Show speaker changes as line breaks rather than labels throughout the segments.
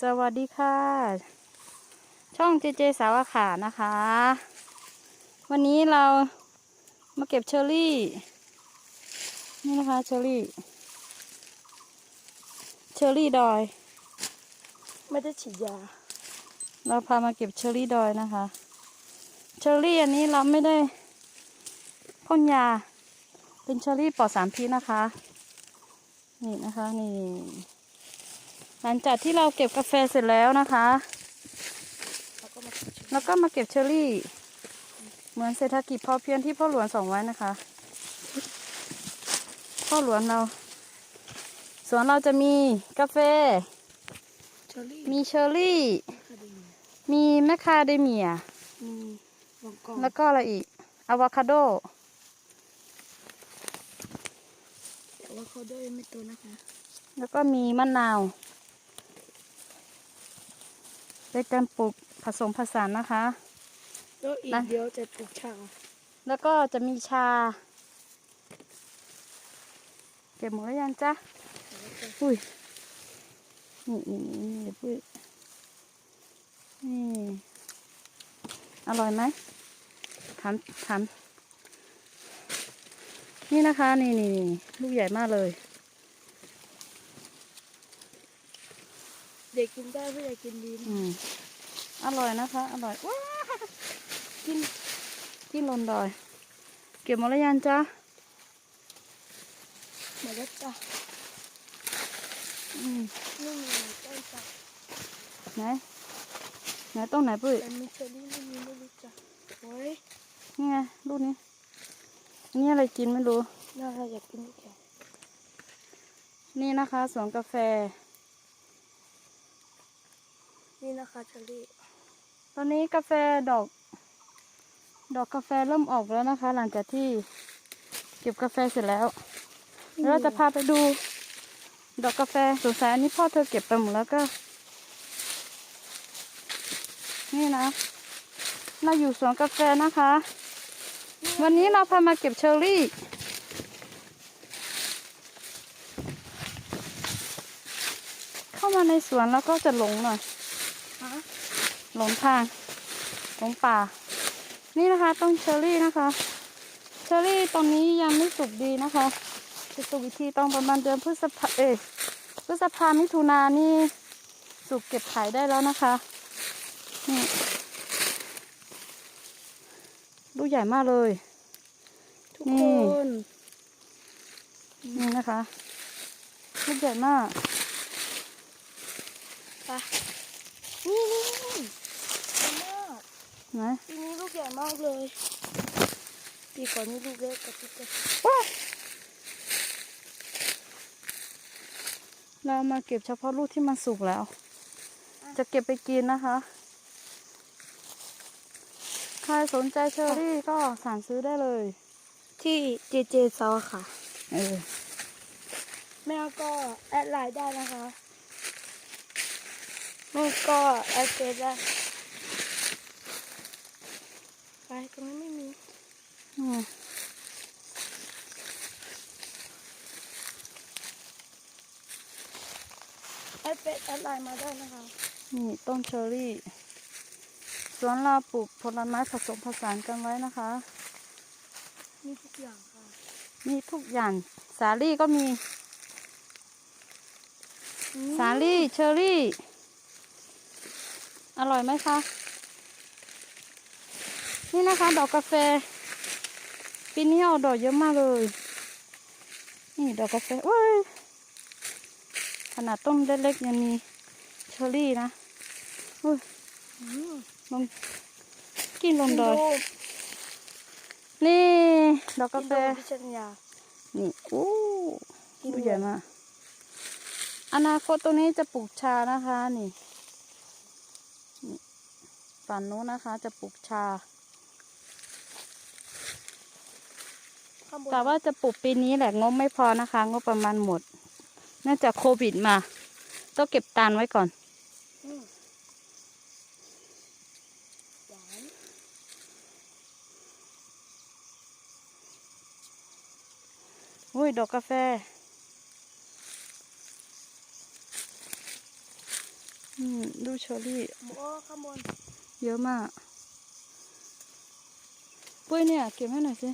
สวัสดีค่ะ ช่องเจเจสาวขานะคะ วันนี้เรามาเก็บเชอร์รี่ นี่นะคะเชอร์รี่ เชอร์รี่ดอย
ไม่ได้ฉีดยา
เราพามาเก็บเชอร์รี่ดอยนะคะ เชอร์รี่อันนี้เราไม่ได้พ่นยา เป็นเชอร์รี่ปลอดสารพิษนะคะ นี่นะคะนี่ หลังจากที่เราเก็บกาแฟเสร็จแล้วนะคะ
แล้วก็มาฉีด
แล้วก็มาเก็บเชอร์รี่ เหมือนเศรษฐกิจพอเพียงที่พ่อหลวงส่งไว้นะคะ พ่อหลวงเราสวนเราจะมีกาแฟ
เชอรี่
มีเชอร์รี่
คดี
มีแมคคาเดเมีย
มีลองกอง
แล้วก็อะไรอีกอะวาคาโด
แต่ว่าเขาด้วยไม่โตนะคะ
แล้วก็มีมะนาว เป็นการปลูกผสมผสานนะคะ
แล้วอีก
นะ
เดียวจะปลูกชา
แล้วก็จะมีชา เก็บหมดแล้วยังจ๊ะอุ้ยนี่นี่นี่นี่เดี๋ยวปุ้ยนี่อร่อยไหมถามถามนี่นะคะ นี่นี่นี่ลูกใหญ่มากเลย
เด็กกินได้ไม่อยากกินดีนะ
อืมอร่อยนะคะ อร่อยว้ากินกินลนดอย เก็บหมดแล้วยังจ๊ะ
หมดแล้วจ้ะ
อืม
นี่มีต้นจ้ะ
ไหนไหนตรงไหนปุ้ย
แต่มีเชอรี่ไม่มีไม่รู้จ้ะโอ้ย
นี่ไงลูกนี้อันนี่อะไรกินไม่รู้
น่าอยากกินลูกแก
นี่นะคะสวนกาแฟ
นี่นะคะเชอรี่
ตอนนี้กาแฟดอก ดอกกาแฟเริ่มออกแล้วนะคะ หลังจากที่เก็บกาแฟเสร็จแล้วเดี๋ยวเราจะพาไปดู ดอกกาแฟสงสัยอันนี้พ่อเธอเก็บไปหมดแล้วก็ นี่นะเราอยู่สวนกาแฟนะคะ วันนี้เราพามาเก็บเชอร์รี่เข้ามาในสวนแล้วก็จะหลงหน่อย หลงทางหลงป่า นี่นะคะต้นเชอรี่นะคะ เชอรี่ตอนนี้ยังไม่สุกดีนะคะจะสุกอีกทีต้องประมาณเดือนพฤษภาเอยพฤษภามิถุนานี่สุกเก็บขายได้แล้วนะคะนี่ลูกใหญ่มากเลย
ทุก
นี่
คน
นี่นะคะลูกใหญ่มาก
ไปนี่นี่นี่ใหญ่มาก
ไหน
ปีนี้ลูกใหญ่มากเลยปีก่อนนี่ลูกเล็กกับพี่เจ้
ว้ายเรามาเก็บเฉพาะลูกที่มันสุกแล้ว จะเก็บไปกินนะคะ ใครสนใจเชอรี่ก็สั่งซื้อได้เลย
ที่เจเจซอค่ะ
เออ
แม่ก็แอดไลน์ได้นะคะแม่ก็แอดเฟซได้ ไปตรงนี้ไม่มี
อืม
แอดเฟซแอดไลน์มาได้นะคะ
นี่ต้นเชอรี่ สวนเราปลูกผลไม้ผสมผสานกันไว้นะคะ
มีทุกอย่างค่ะ
มีทุกอย่าง สาลี่ก็มี
อืม
สาลี่เชอรี่ อร่อยไหมคะ นี่นะคะ ดอกกาแฟปีนี้เอาดอกเยอะมากเลย นี่ดอกกาแฟโอ้ยขนาดต้นเล็กๆยังมีเชอรี่นะอุ้ย
อืม
ลงกินลงดอย
กิน
นี่ดอกกาแฟ
โดพิชัญญา
นี่โอ้
กิน
ดูใหญ่มากอนาคตตรงนี้จะปลูกชานะคะนี่นี่ฝั่งนู้นนะคะ จะปลูกชา
ข้างบน
แต่ว่าจะปลูกปีนี้แหละงบไม่พอนะคะ งบประมาณหมดเนื่องจากโควิดมา ต้องเก็บตานไว้ก่อน
อืมหวาน
อุ้ยดอกกาแฟอืมดูเชอรี่
โอ้ข้างบน
เยอะมาก ปุ้ยเนี่ยเก็บให้หน่อยสิ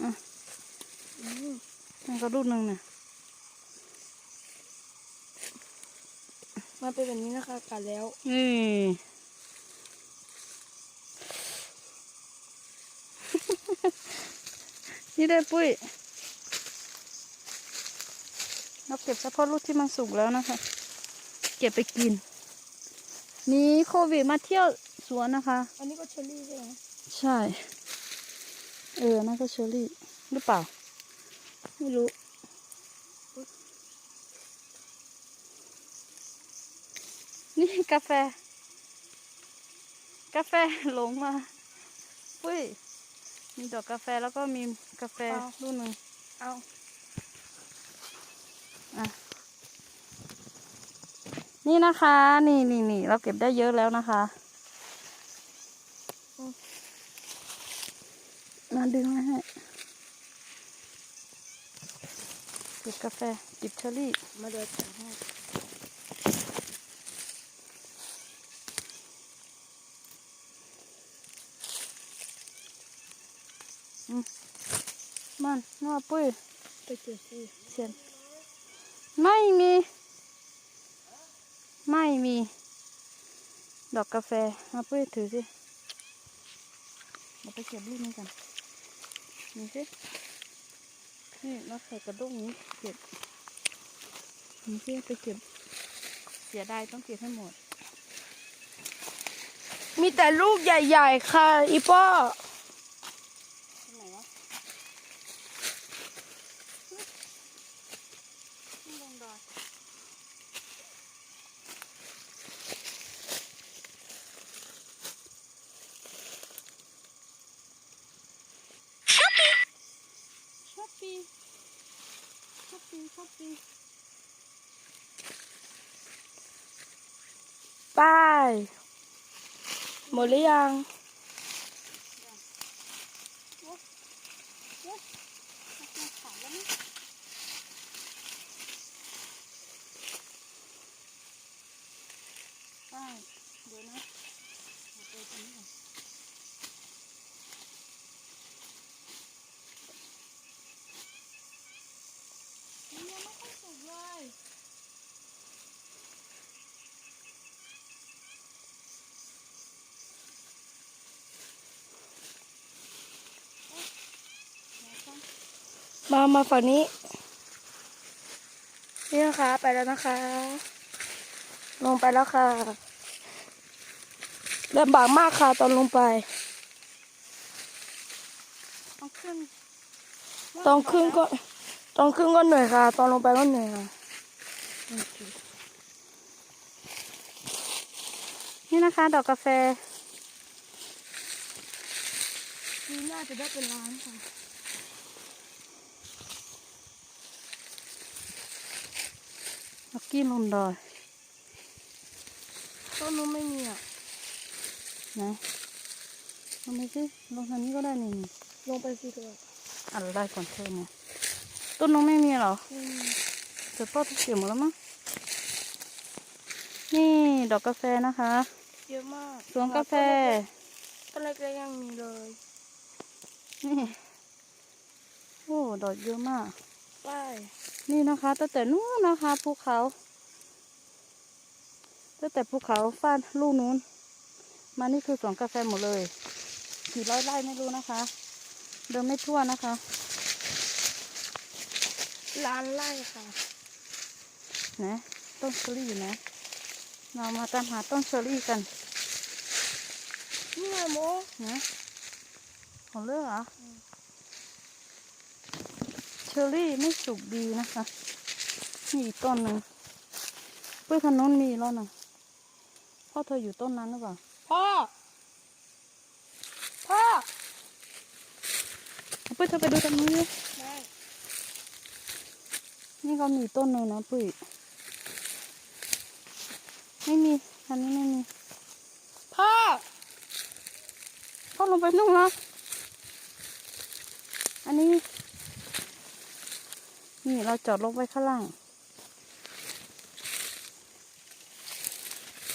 อืม
นั่นก็ลูกหนึ่งเนี่ย
มันเป็นแบบนี้นะคะกัดแล้ว
นี่นี่ได้ปุ้ยเราเก็บเฉพาะลูกที่มันสุกแล้วนะคะ เก็บไปกิน นี่โควิดมาเที่ยวสวนนะคะ
อันนี้ก็เชอร์รี่ใช่ไหม
ใช่ เออนั่นก็เชอร์รี่หรือเปล่า ไม่รู้ นี่กาแฟ กาแฟหลงมาปุ้ย มีดอกกาแฟแล้วก็มีกาแฟลูกหนึ่ง
เอา
อะนี่นะคะ นี่นี่นี่เราเก็บได้เยอะแล้วนะคะ มาดึงมาให้เก็ บกาแฟจิบเชอรี่
มาเดินจับให้
มันนัวปุ้ย
ไปเก็บสิ
เสียนไม่มี ไม่มี ดอกกาแฟ มาปุ้ยถือสิเราไปเก็บลูกนี้กันนี่สิ นี่เราใส่กระด้งนี้เก็บนี่อไปเก็บ เสียดายต้องเก็บให้หมด
มีแต่ลูกใหญ่ ๆ ค่ะ อีป้อ
ตรงไหนวะนี่ลงดอยช้อปปี้ช้อปปี้ ช้อปปี้ช้อปปี้
ไปหมดหรือยัง
ขาดแล้วนะไปเดี๋ยวนะเดี๋ยวไปตรงนี้ก่อนมันยังไม่ค่อยสุกเลย
มามาฝั่งนี้ นี่นะคะ ไปแล้วนะคะ ลงไปแล้วค่ะลำบากมากค่ะตอนลงไป
ต้องขึ้น
ตอนขึ้นก็ ตอนขึ้นก็เหนื่อยค่ะ ตอนลงไปก็เหนื่อยค่ะ
นี่นะคะดอกกาแฟ
ปีหน้าจะได้เป็นล้านค่ะ
ลักกี้ลงดอย
ต้นนู้นไม่มีอะ
นะลงไปสิลงทางนี้ก็ได้นี่
ลงไปสิเถอะ
อะเราได้ก่อนเธอเนี่ยต้นน้องไม่มีเหรอ
อืม
เดี๋ยวพ่อจะเสียหมดแล้วมั้งนี่ดอกกาแฟนะคะ
เยอะมาก
สวนกาแฟ
ต้นเล็กๆยังมีเลย
นี่โอ้ดอกเยอะมาก
ไป
นี่นะคะตั้งแต่นู้นนะคะภูเขาตั้งแต่ภูเขาฟ้านลูกนู้น มานี่คือสวนกาแฟหมดเลยกี่ร้อยไร่ไม่รู้นะคะ เดินไม่ทั่วนะคะ
ล้านไร่ค่ะ
นะต้นเชอรี่อยู่นะ เรามาตามหาต้นเชอรี่กัน
นี่ไงโม
นะของเลือกเหรออ เชอรี่ไม่สุกดีนะคะนี่อีกต้นหนึ่งเพื่อทางโน้นมีแล้วนะพ่อเธออยู่ต้นนั้นหรือเปล่า
พ่อ พ่อ
เอาปุ้ยเธอไปดูทางนู้นดิ
ได้
นี่เขามีต้นหนึ่งนะปุ้ย ไม่มีทางนี้ไม่มี
พ่อ
พ่อเข้าลงไปนู่นนะอันนี้ นี่เราจอดลงไปข้างล่าง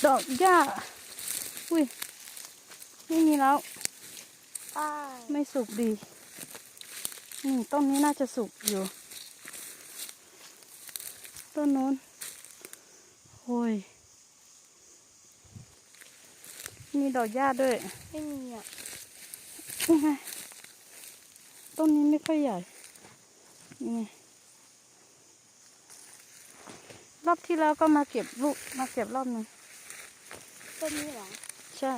ดอกหญ้า อุ้ย ไม่มีแล้ว
ป้าย
ไม่สุกดี นี่ต้นนี้น่าจะสุกอยู่ ต้นนู้นโอ้ย มีดอกหญ้าด้วย
ไม่มีอะ
นี่ไง ต้นนี้ไม่ค่อยใหญ่ นี่ไง รอบที่แล้วก็มาเก็บลูกมาเก็บรอบหนึง
ต้นนี้เหรอ
ใช่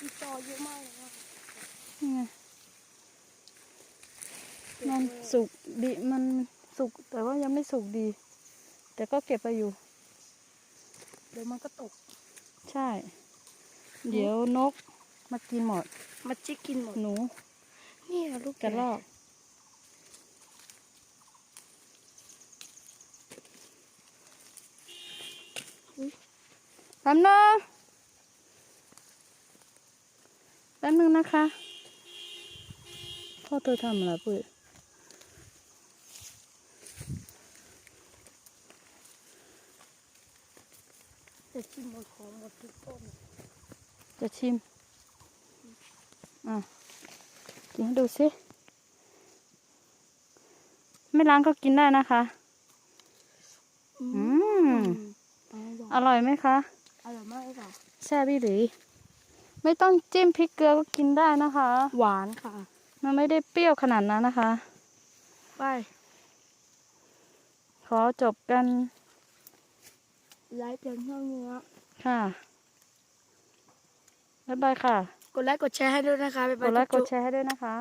มีตอเยอะมากเลยนะ
นี่ไง
เก็บ
มัน
เลย
สุกดีมันสุกแต่ว่ายังไม่สุกดี แต่ก็เก็บไปอยู่
เดี๋ยวมันก็ตก
ใช่ เดี๋ยวนกมากินหมด
มาจิกกินหมด
หนู
นี่อะลูก
กระรอก แป๊บนึงแป๊บนึงนะคะ พ่อเธอทำอะไรปุ้ย
จะกินหมดของหมดทุกต้น
จะชิม อะกินให้ดูสิไม่ล้างก็กินได้นะคะ อืม
อร่อย
อร่อยไหมคะ
อร่อยมากเลยค่ะ
แซ่บอีหรือไม่ต้องจิ้มพริกเกลือก็กินได้นะคะ
หวานค่ะ
มันไม่ได้เปรี้ยวขนาดนั้นนะคะ
ไป
ขอจบกัน
ไลค์เพียงเท่านี้นะ
ค่ะบ๊ายบายค่ะ
กดไลค์กดแชร์ให้ด้วยนะคะบ๊าย
ก
บาย
ดไลค์ก
จุ๊
ด
บๆ
แชร์ให้ด้วยนะคะ